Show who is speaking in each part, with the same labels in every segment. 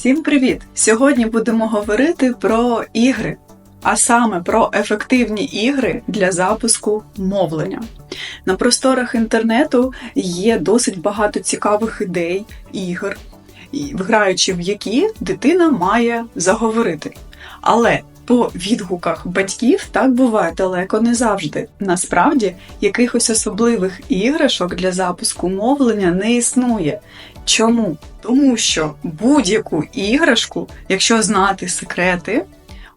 Speaker 1: Всім привіт! Сьогодні будемо говорити про ігри, а саме про ефективні ігри для запуску мовлення. На просторах інтернету є досить багато цікавих ідей, ігор, граючи в які дитина має заговорити. Але по відгуках батьків так буває далеко не завжди. Насправді, якихось особливих іграшок для запуску мовлення не існує. Чому? Тому що будь-яку іграшку, якщо знати секрети,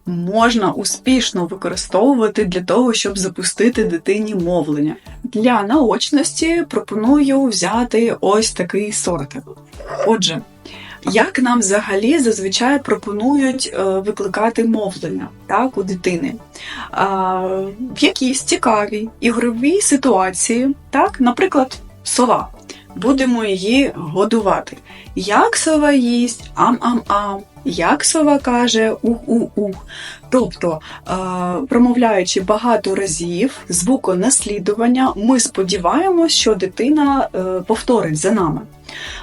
Speaker 1: можна успішно використовувати для того, щоб запустити дитині мовлення. Для наочності пропоную взяти ось такий сортик. Отже, як нам взагалі зазвичай пропонують е, викликати мовлення так, у дитини? В якійсь цікавій ігровій ситуації, так, наприклад, сова. Будемо її годувати. Як сова їсть, ам-ам-ам, як сова каже ух-ух-ух. Тобто, е, промовляючи багато разів звуконаслідування, ми сподіваємося, що дитина е, повторить за нами.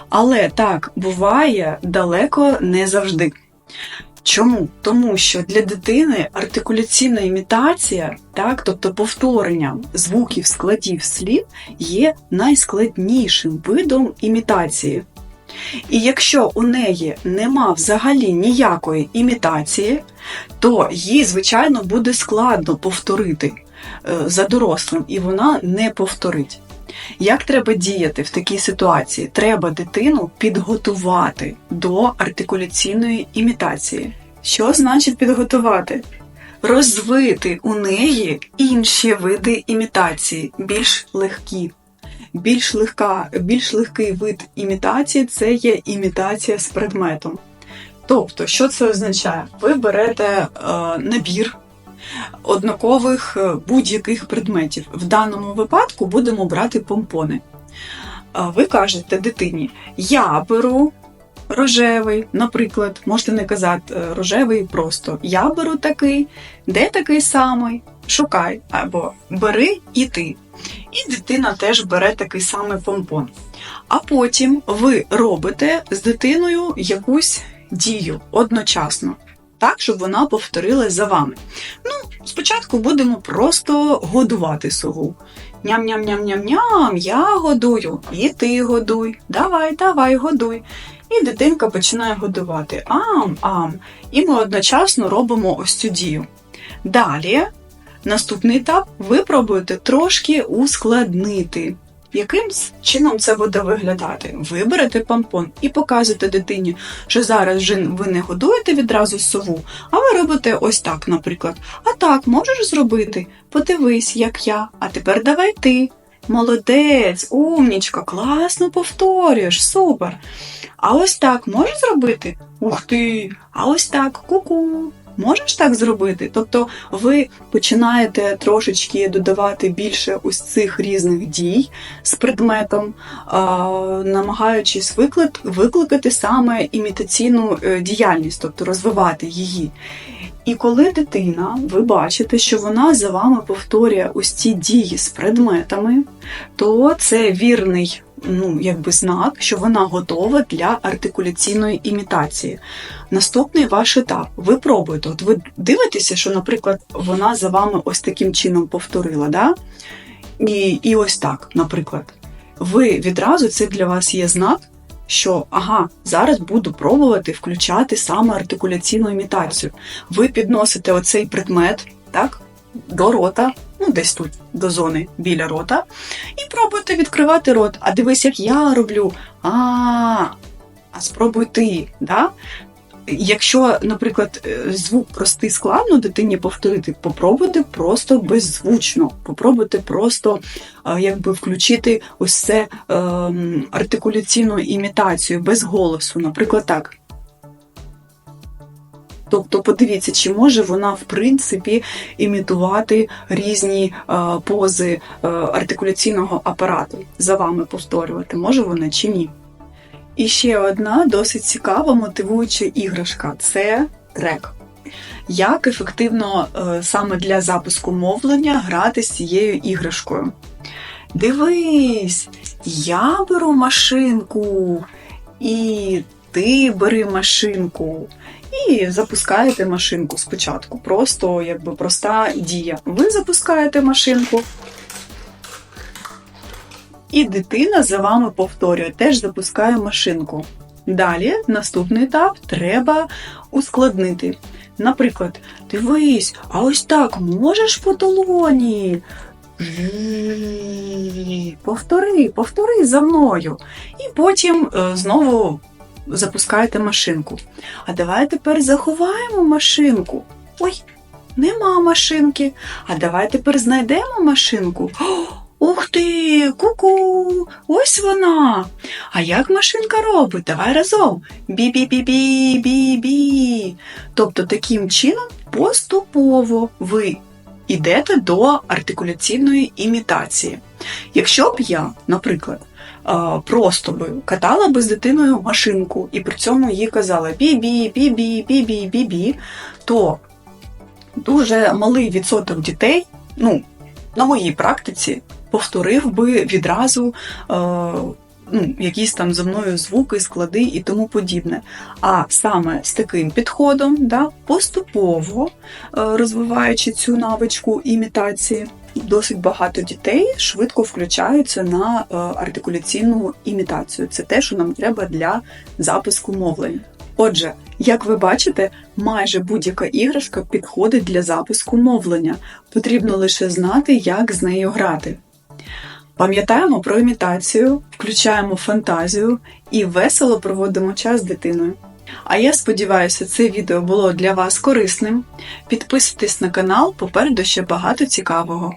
Speaker 1: Але так буває далеко не завжди. Чому? Тому що для дитини артикуляційна імітація, так, тобто повторення звуків, складів слів, є найскладнішим видом імітації. І якщо у неї нема взагалі ніякої імітації, то їй, звичайно, буде складно повторити е, за дорослим, і вона не повторить. Як треба діяти в такій ситуації? Треба дитину підготувати до артикуляційної імітації. Що значить підготувати? Розвити у неї інші види імітації, більш легкі. Більш, легка, більш легкий вид імітації це є імітація з предметом. Тобто, що це означає? Ви берете е, набір однакових е, будь-яких предметів. В даному випадку будемо брати помпони. Ви кажете дитині: я беру рожевий, наприклад, можете не казати е, рожевий просто. Я беру такий, де такий самий, шукай, або бери і ти. І дитина теж бере такий самий помпон. А потім ви робите з дитиною якусь дію одночасно, так, щоб вона повторила за вами. Ну, спочатку будемо просто годувати сову. Ням-ням-ням-ням-ням, я годую, і ти годуй. Давай, давай, годуй. І дитинка починає годувати ам-ам. І ми одночасно робимо ось цю дію. Далі, наступний етап, ви пробуєте трошки ускладнити. Яким чином це буде виглядати? Ви берете помпон і показуєте дитині, що зараз ви не годуєте відразу сову, а ви робите ось так, наприклад. А так можеш зробити? Подивись, як я. А тепер давай ти. Молодець, умнічка, класно повторюєш, супер. А ось так можеш зробити? Ух ти! А ось так, ку-ку. Можеш так зробити? Тобто ви починаєте трошечки додавати більше ось цих різних дій з предметом, намагаючись виклик, викликати саме імітаційну е, діяльність, тобто розвивати її. І коли дитина, ви бачите, що вона за вами повторює ось ці дії з предметами, то це вірний ну, якби знак, що вона готова для артикуляційної імітації. Наступний ваш етап. Ви пробуєте. От ви дивитеся, що, наприклад, вона за вами ось таким чином повторила, да? І, і ось так, наприклад. Ви відразу це для вас є знак, що ага, зараз буду пробувати включати саме артикуляційну імітацію. Ви підносите оцей предмет, так, до рота, ну десь тут, до зони біля рота, і пробуйте відкривати рот. А дивись, як я роблю. А, а спробуй ти. Да? Якщо, наприклад, е, звук простий складно дитині повторити, попробуйте просто беззвучно, попробуйте просто е, якби включити ось це е, артикуляційну імітацію без голосу, наприклад, так. Тобто, подивіться, чи може вона в принципі імітувати різні е, пози артикуляційного апарату за вами повторювати, може вона чи ні. І ще одна досить цікава мотивуюча іграшка це трек. Як ефективно е, саме для запуску мовлення грати з цією іграшкою? Дивись, я беру машинку і ти бери машинку. І запускаєте машинку спочатку. Просто якби проста дія. Ви запускаєте машинку, і дитина за вами повторює, теж запускає машинку. Далі, наступний етап, треба ускладнити. Наприклад, дивись, а ось так можеш по долоні. Повтори, повтори за мною. І потім е, знову запускаєте машинку. А давай тепер заховаємо машинку. Ой, нема машинки. А давай тепер знайдемо машинку. О, Ух ти, ку-ку, ось вона. А як машинка робить? Давай разом. Бі-бі-бі-бі-бі-бі. Тобто таким чином поступово ви йдете до артикуляційної імітації. Якщо б я, наприклад, просто би катала би з дитиною машинку і при цьому їй казала бі-бі, бі-бі, бі-бі, бі-бі, то дуже малий відсоток дітей, ну, на моїй практиці, повторив би відразу е, ну, якісь там за мною звуки, склади і тому подібне. А саме з таким підходом, да, поступово е, розвиваючи цю навичку імітації, досить багато дітей швидко включаються на е, артикуляційну імітацію. Це те, що нам треба для запуску мовлення. Отже, як ви бачите, майже будь-яка іграшка підходить для запуску мовлення. Потрібно лише знати, як з нею грати. Пам'ятаємо про імітацію, включаємо фантазію і весело проводимо час з дитиною. А я сподіваюся, це відео було для вас корисним. Підписуйтесь на канал, попереду ще багато цікавого.